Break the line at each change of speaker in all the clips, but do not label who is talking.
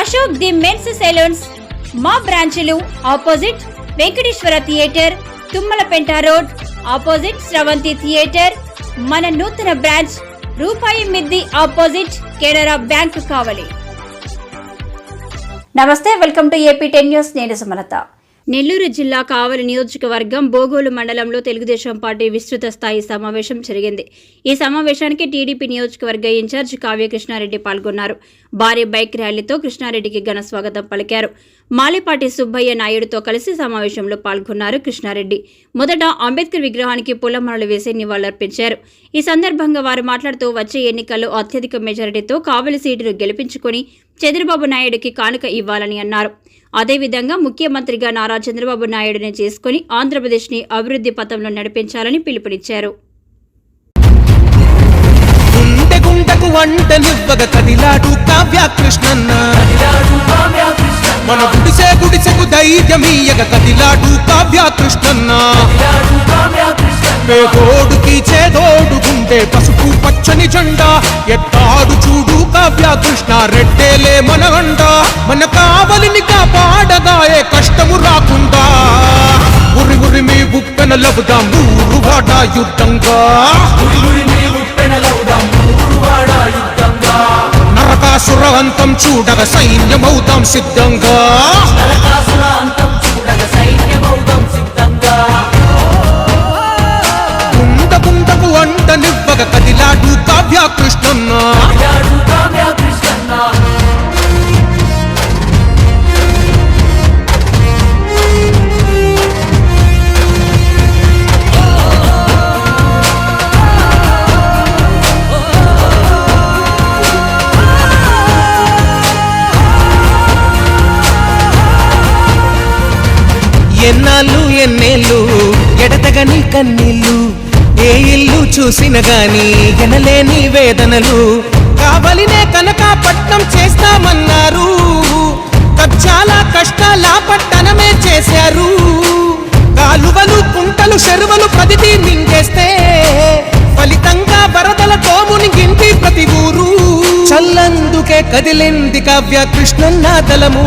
Ashok the men's salons మా బ్రాంచ్లు opposite Venkateswara theatre Tummalapenta road opposite Sravanthi theatre మన నూతన బ్రాంచ్ రూపాయి మిద్ది ఆపోజిట్ కెనరా బ్యాంక్ కావలి. నమస్తే welcome to AP ten news నేను సుమలత. నెల్లూరు జిల్లా కావలి నియోజకవర్గం బోగోలు మండలంలో తెలుగుదేశం పార్టీ విస్తృత స్థాయి సమావేశం జరిగింది. ఈ సమావేశానికి టీడీపీ నియోజకవర్గ ఇన్ఛార్జ్ కావ్య కృష్ణారెడ్డి పాల్గొన్నారు. భారీ బైక్ ర్యాలీతో కృష్ణారెడ్డికి ఘన స్వాగతం పలికారు. మాలిపాటి సుబ్బయ్య నాయుడుతో కలిసి సమావేశంలో పాల్గొన్నారు కృష్ణారెడ్డి. మొదట అంబేద్కర్ విగ్రహానికి పూలమాలలు వేసి నివాళులర్పించారు. ఈ సందర్భంగా వారు మాట్లాడుతూ వచ్చే ఎన్నికల్లో అత్యధిక మెజారిటీతో కావలి సీటును గెలిపించుకుని చంద్రబాబు నాయుడుకి కానుక ఇవ్వాలని అన్నారు. అదేవిధంగా ముఖ్యమంత్రిగా నారా చంద్రబాబు నాయుడుని చేసుకుని ఆంధ్రప్రదేశ్ని అభివృద్ధి పథంలో నడిపించాలని పిలుపునిచ్చారు.
మన గుడిసె గుడిసెకు ధైర్యమీయగ కదిలాడు కావ్య కృష్ణన్న పేదోడుకి చేదోడు గుండె పసుపు పచ్చని జెండా ఎత్తాడు చూడు కావ్య కృష్ణ రెడ్డేలే మన అండ మన కావలిని కాపాడగాయే కష్టము రాకుండా. ఉరి ఉరి మీ బుప్పెన లబుదాం నూరు వాడ యుద్ధంగా. నరకాసురవంతం చూడగ సైన్యమవుతాం సిద్ధంగా. కృష్ణన్నా ఎన్నాళ్ళు ఎన్నేళ్ళు ఎడతగని కన్నీళ్ళు. ఏ ఇల్లు చూసిన గాని ఎనలేని వేదనలు. కావలినే కనుక పట్నం చేస్తామన్నారు. చాలా కష్టాల పట్టణమే చేశారు. కాలువలు కుంటలు చెరువులు ప్రతిదీ మింగేస్తే ఫలితంగా వరదలతో మునిగింది ప్రతి ఊరు. చల్లందుకే కదిలింది కావ్య కృష్ణన్న తలము!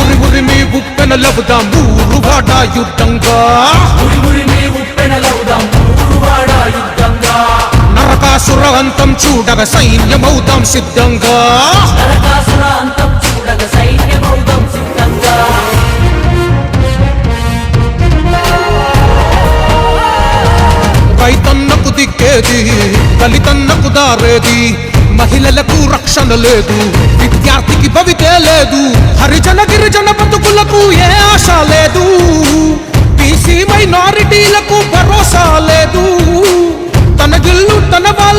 ఉరి ఉరి మీ బుక్కన లబుదాం ఊరు వాడ యుద్ధంగా నరకాసురవంతం చూడగ సైన్యమౌతాం సిద్ధంగా. రైతన్నకు దిక్కేది దళితన్నకు దారేది మహిళలకు రక్షణ లేదు విద్యార్థికి భవితే లేదు హరిజన గిరిజన బతుకులకు ఏ ఆశ లేదు బీసీ మైనారిటీలకు భరోసా లేదు.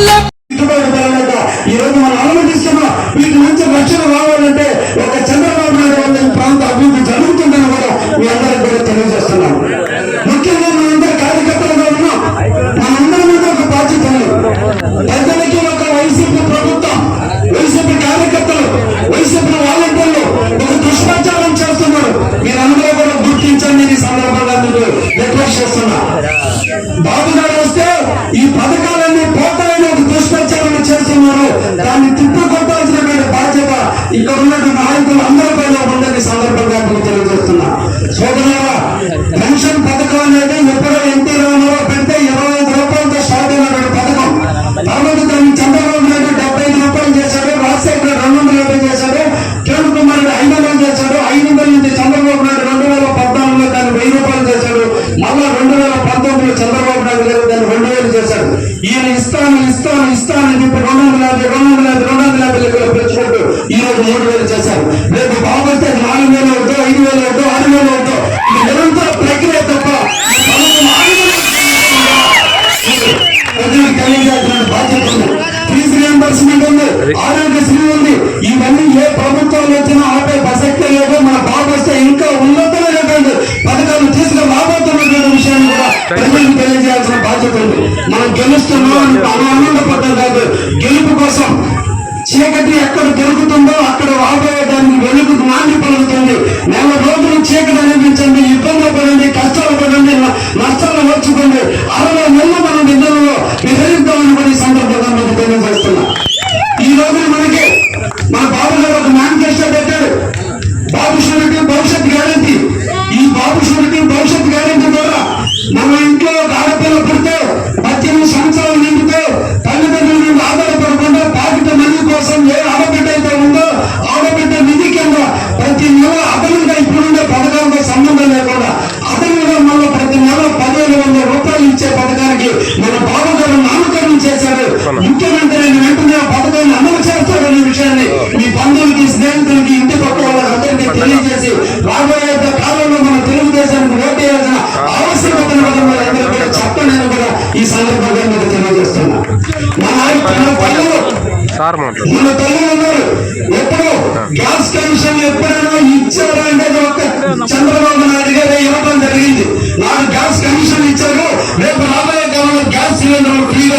తన
ఈ రోజు మనం ఆలోచిస్తున్నాం రక్షణ రావాలంటే ఒక చంద్రబాబు నాయుడు వల్ల ప్రాంత అభివృద్ధి జరుగుతుందని కూడా మీ అందరికి కూడా ముఖ్యంగా మనందరం కార్యకర్తలుగా ఉన్నాం మనందరి మీద ఒక బాధ్యత ఉంది పెద్దలకి ఒక వైసీపీ ప్రభుత్వం వైసీపీ కార్యకర్తలు వైసీపీ వాలంటీర్లు ఒక దుష్ప్రచారం చేస్తున్నారు మీరందరూ కూడా గుర్తించండి ఈ సందర్భంగా మీరు రిక్వెస్ట్ చేస్తున్నా బాబు గారు వస్తే ఈ పథకాలన్నీ না। সদা చేయాల్సిన బాధ్యత ఉంది. మనం గెలుస్తున్నాం మనం ఆనందపడ్డం కాదు. గెలుపు కోసం చీకటి ఎక్కడ దొరుకుతుందో అక్కడ వాడేయడానికి వెలుగు నాంది పలుకుతుంది. నెల రోజులు చీకటి అనిపించండి ఇబ్బంది పడండి
సార్
గ్యాస్ అంటే చంద్రబాబు నాయుడు గారు ఇవ్వడం జరిగింది. గ్యాస్ ఇచ్చారు. రేపు రాబోయే కాలంలో గ్యాస్ సిలిండర్ ఫ్రీగా